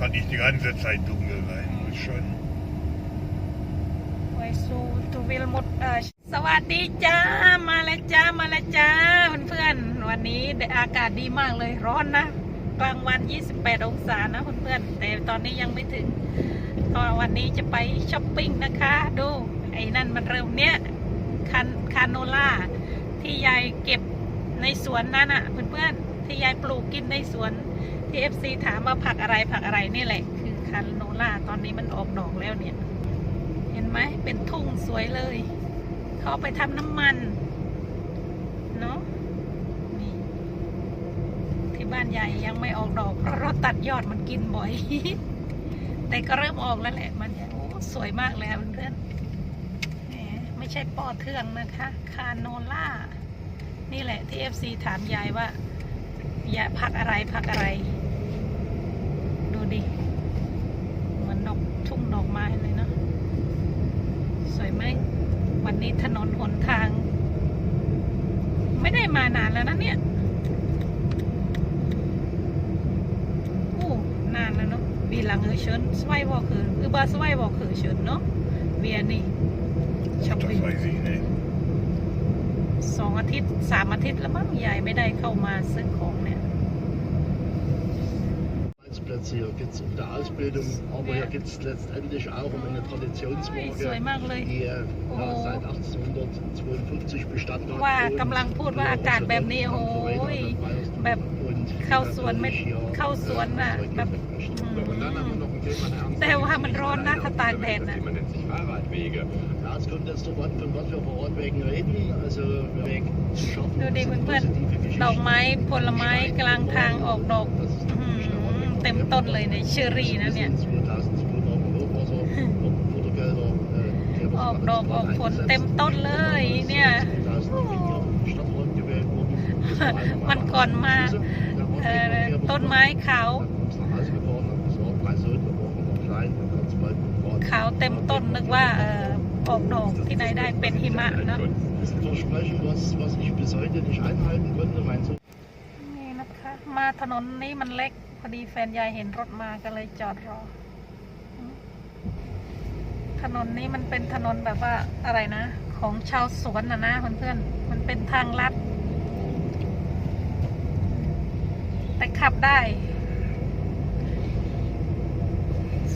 kann nicht die ganze Zeit dunkel sein, muss schon. ไวซูทูวิลหมดเออสวัสดีจ้า มาแล้วจ้า มาแล้วจ้าเพื่อนๆ วันนี้อากาศดีมากเลย ร้อนนะ กลางวัน 28 องศานะเพื่อนๆ แต่ตอนนี้ยังไม่ถึง ตอนวันนี้จะไปช้อปปิ้งนะคะ ดู ไอ้นั่นมันเริ่มเนี้ยคันคาโนล่า ที่ยายเก็บในสวนนั่นอะ เพื่อนๆ ที่ยายปลูกกินในสวน ที่ FC ถามว่าผักอะไรผักอะไรนี่แหละ คือคาโนล่าตอนนี้มันออกดอกแล้วเนี่ย เห็นไหมเป็นทุ่งสวยเลย เขาไปทำน้ำมันเนาะนี่ที่บ้านใหญ่ยังไม่ออกดอก เพราะเราตัดยอดมันกินบ่อย แต่ก็เริ่มออกแล้วแหละ มันโอ้สวยมากเลยค่ะเพื่อนไม่ใช่ปอเทืองนะคะคาโนล่านี่แหละที่ FC ถามยายว่า อย่าพักอะไรพักอะไร ดูดิ เหมือนดอก ทุ่งดอกไม้เลยเนาะสวยไหม วันนี้ถนนหนทาง ไม่ได้มานานแล้วนะเนี่ยโอ้นานแล้วเนาะวีหลังเออเชิญสไวบอกคืออือบาสไวบอกคือเชิญเนาะเวียนี่ช้อป Das ปิ้ง weiß ich nicht. สองอาทิตย์สามอาทิตย์แล้วมั้งยายไม่ได้เข้ามาซื้อของเนี่ย Arbeitsplätze. Hier geht es um die Ausbildung, aber hier geht es letztendlich auch um eine โอ้ย Traditionsmarke, สวยมากเลย die äh, Oh. ja, seit 1852 Bestand hat. ว่ากำลังพูดว่าอากาศแบบนี้โอ้ยแบบเข้าสวนไม่เข้าสวนน่ะแบบอืม Und dann haben wir noch ein Thema eine ernste แต่ว่ามันร้อนนะถ้าตากแดด Das นะ Thema nennt sich Fahrradwege. Ja, es kommt jetzt darauf an, von was wir vor Ort wegen reden. Also Weg zu schaffen, ดูดิ sind เพื่อน positive ๆดอกไม้ผลไม้กลางทางออกดอก Das ist อื้อ natürlich หือ der Ort. เต็มต้นเลยในเชอรี่นะเนี่ย ออกดอกออกผลเต็มต้นเลยเนี่ย มันก่อนมาต้นไม้ขาวขาวเต็มต้นนึกว่าออกดอกที่ไหนได้เป็นหิมะนะนี่นะคะ มาถนนนี้มันเล็ก พอดีแฟนยายเห็นรถมาก็เลยจอดรอ ถนนนี้มันเป็นถนนแบบว่าอะไรนะ ของชาวสวนนะนะเพื่อนๆมันเป็นทางลัด แต่ขับได้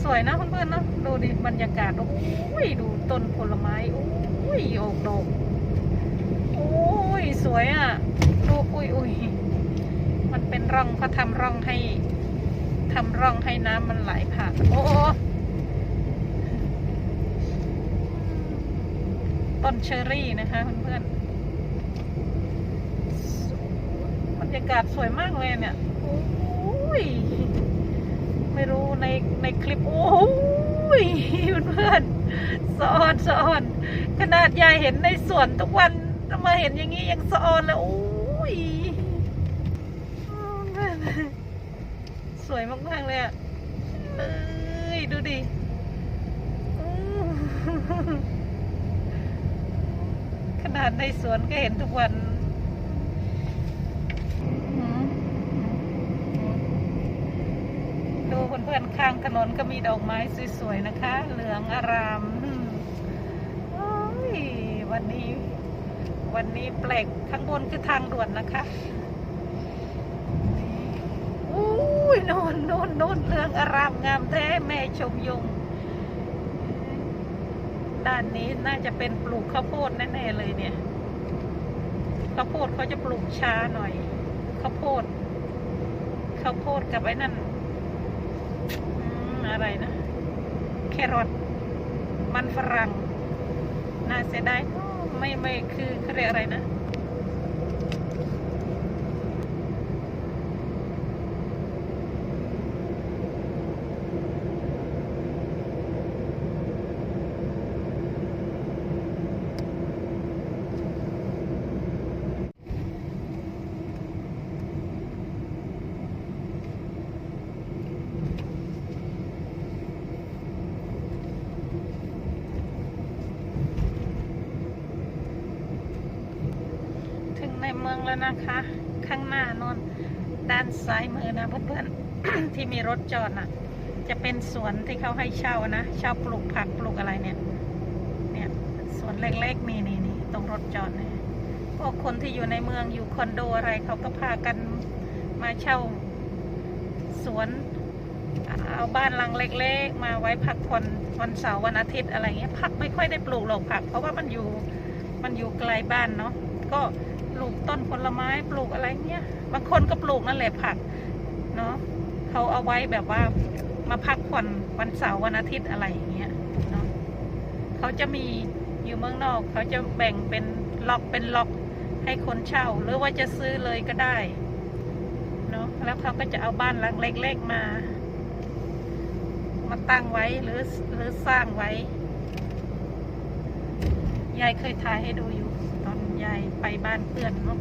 สวยนะเพื่อนๆเนาะดูดิบรรยากาศโอ้ยดูต้นผลไม้โอ้ยออกดอกโอ้ยสวยอะดูอุ้ยอุ้ยมันเป็นร่องเขาทำร่องให้ ทำร่องให้น้ำมันไหลผ่านโอ้ต้นเชอรี่นะคะเพื่อนๆบรรยากาศสวยมากเลยเนี่ยโอ้ยไม่รู้ในในคลิป โอ้ยเพื่อนๆสอนสอนขนาดยายเห็นในสวนทุกวันมาเห็นอย่างนี้ยังสออนเลยโอ้ย สวยมากๆเลยอะเอ้ยดูดิขนาดในสวนก็เห็นทุกวันดูเพื่อนๆข้างถนนก็มีดอกไม้สวยๆนะคะ เหลืองอารามอืมโอ้ยวันนี้ วันนี้แปลกข้างบนคือทางด่วนนะคะอุ้ ยโน่นโน่นโน่นเหลืองอารามงามแท้แม่ชมยง ด้านนี้น่าจะเป็นปลูกข้าวโพดแน่ๆเลยเนี่ยข้าวโพดเขาจะปลูกช้าหน่อยข้าวโพดข้าวโพดกับไอ้นั่นอะไรนะ แครอทมันฝรั่งน่าเสียดายไม่ไม่คือเขาเรียกอะไรนะ เมืองแล้วนะคะ ข้างหน้านอนด้านซ้ายมือนะเพื่อนๆที่มีรถจอดน่ะ จะเป็นสวนที่เขาให้เช่านะเช่าปลูกผักปลูกอะไรเนี่ย เนี่ยสวนเล็กๆนี่นี่นี่ตรงรถจอดเนี่ยพวกคนที่อยู่ในเมืองอยู่คอนโดอะไรเขาก็พากันมาเช่า สวนเอาบ้านหลังเล็ก ๆ มาไว้พักผ่อนวันเสาร์วันอาทิตย์อะไรเงี้ยผักไม่ค่อยได้ปลูกหรอกผัก เพราะว่ามันอยู่มันอยู่ไกลบ้านเนาะก็ ปลูกต้นผลไม้ปลูกอะไรเงี้ยบางคนก็ปลูกนั่นแหละผักเนาะเขาเอาไว้แบบว่ามาพักผ่อนวันเสาร์วันอาทิตย์อะไรอย่างเงี้ยเนาะเขาจะมีอยู่เมืองนอก เขาจะแบ่งเป็นล็อกเป็นล็อกให้คนเช่า หรือว่าจะซื้อเลยก็ได้เนาะแล้วเขาก็จะเอาบ้านหลังเล็กๆมา มาตั้งไว้หรือหรือสร้างไว้ยายเคยถ่ายให้ดูอยู่ ยายไปบ้านเพื่อนเนาะ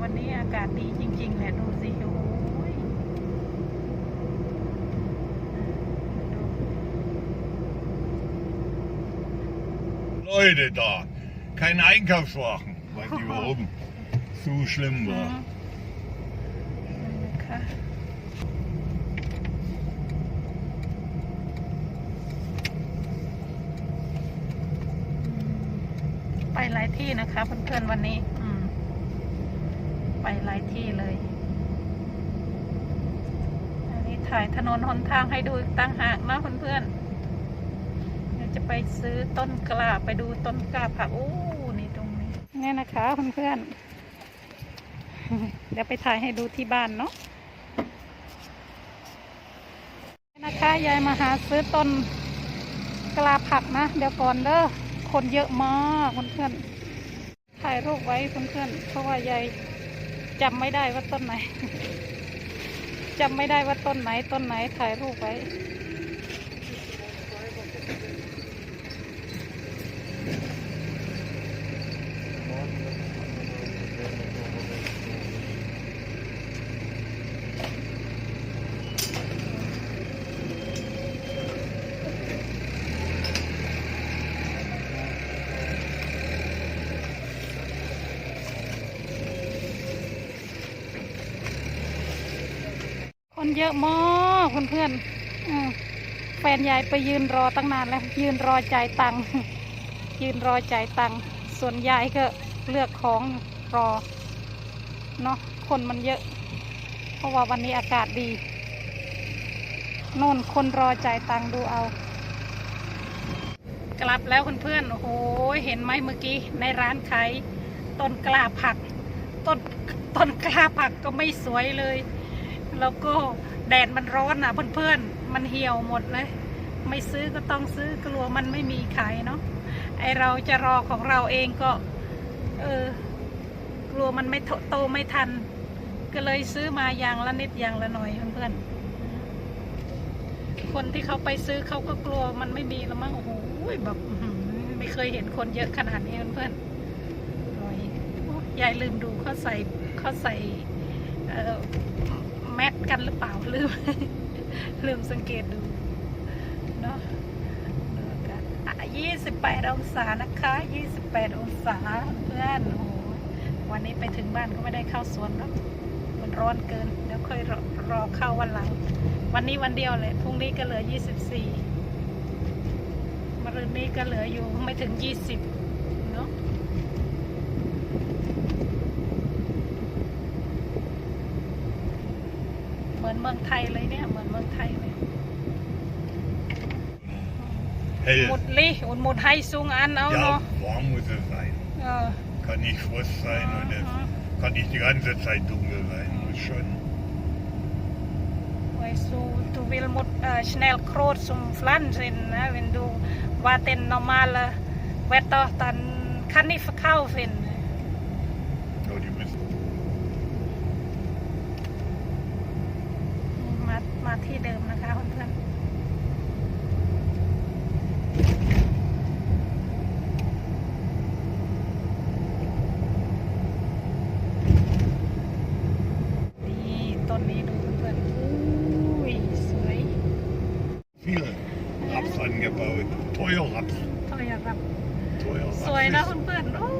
วันนี้อากาศดีจริง ๆ แหละดูสิโอ้ยดู Leute da, kein Einkaufswagen, weil die oben zu schlimm อื war. มนะคะ หลายที่นะคะเพื่อนๆวันนี้ อืม ไปหลายที่เลย อันนี้ถ่ายถนนหนทางให้ดูตั้งหากนะเพื่อนๆเดี๋ยวจะไปซื้อต้นกล้าไปดูต้นกล้าผักโอ้นี่ตรงนี้นี่นะคะเพื่อนๆเดี๋ยวไปถ่ายให้ดูที่บ้านเนาะนี่นะคะยายมาหาซื้อต้นกล้าผักนะ เดี๋ยวก่อนเด้อ คนเยอะมากเพื่อนๆถ่ายรูปไว้เพื่อนๆเพราะว่ายายจำไม่ได้ว่าต้นไหนจำไม่ได้ว่าต้นไหนต้นไหนถ่ายรูปไว้ เยอะมากเพื่อนๆอืมแฟนยายไปยืนรอตั้งนานแล้ว ยืนรอจ่ายตังค์ยืนรอจ่ายตังค์ส่วนยายก็เลือกของรอเนาะคนมันเยอะ เพราะว่าวันนี้อากาศดีโน่นคนรอจ่ายตังค์ดูเอา กลับแล้วเพื่อนๆโอ้โหเห็นไหมเมื่อกี้ในร้านขายต้นกล้าผักต้นต้นกล้าผักก็ไม่สวยเลย แล้วก็แดดมันร้อนอะเพื่อนๆ มันเหี่ยวหมดเลย ไม่ซื้อก็ต้องซื้อกลัวมันไม่มีขายเนาะไอเราจะรอของเราเองก็ เออกลัวมันไม่โตโตไม่ทัน ก็เลยซื้อมาอย่างละนิดอย่างละหน่อยเพื่อนๆ คนที่เขาไปซื้อเขาก็กลัวมันไม่มีแล้วมั้งโอ้โหแบบไม่เคยเห็นคนเยอะขนาดนี้เพื่อนๆยโอ้ยยายลืมดูเขาใส่เขาใส่เออ แมทกันหรือเปล่าลืมลืมสังเกตดูเนาะดูอากาศอะ28องศานะคะ28องศาเพื่อนโอ้โหวันนี้ไปถึงบ้านก็ไม่ได้เข้าสวนแล้วมันร้อนเกินเดี๋ยวค่อยรอรอเข้าวันหลัง วันนี้วันเดียวเลยพรุ่งนี้ก็เหลือ24มะรืนนี้ก็เหลืออยู่ไม่ถึง20เนาะ เหมื อนเมืองไทยเลยเนี่ย เหมือนเมืองไทยเลย Hell, หมดลิ und หมดให้ซุงอันเอาเนาะ ja, warm muss es sein. เออ Kann nicht Frost sein und es kann nicht die ganze Zeit dunkel sein. Muss schon. ไว้สู้ตูวิลหมดเอ่อ snel groot som flansen hè wenn du wat in normale wetter dan kan niet verkaufen Ja, die müssen มามา ที่เดิมนะคะเพื่อนๆนี่ต้นนี้ดูเพื่อนๆอุ้ยสวย viel Raps angebaut. Teuer Raps. ทอยรับ Teuer สวยนะ Raps. เพื่อนๆโอ้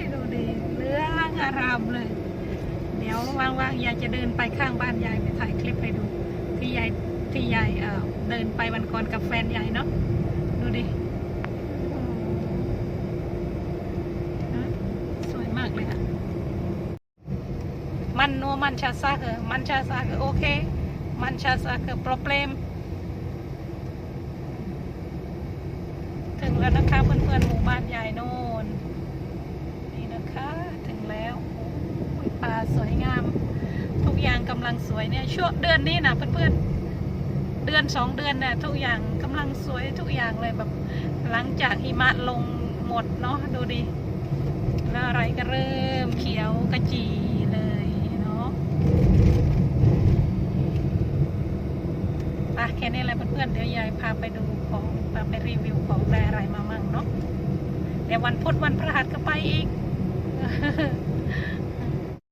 ยดูดีเหลืองอารามเลย เดี๋ยวว่างๆยายจะเดินไปข้างบ้านยายไปถ่ายคลิปให้ดู ที่ยายที่ยายเดินไปวันก่อนกับแฟนยายเนาะดูดิสวยมากเลยอะมันนัวมันชาซากเอมันชาซากเอโอเค มันชาซากเออ problem ถึงแล้วนะคะเพื่อนๆหมู่บ้านยายโน่นนี่นะคะถึงแล้ว ป่าสวยงาม ทุกอย่างกำลังสวยเนี่ยช่วงเดือนนี้นะเพื่อนๆเดือนสองเดือนเนี่ยทุกอย่างกำลังสวยทุกอย่างเลยแบบ หลังจากหิมะลงหมดเนาะดูดิแล้วอะไรก็เริ่มเขียวกระจีเลยเนาะอะแค่นี้แหละเพื่อนๆเดี๋ยวยายพาไปดูของพาไปรีวิวของได้อะไรมามั่งเนาะเดี๋ยววันพุธวันพฤหัสก็ไปอีก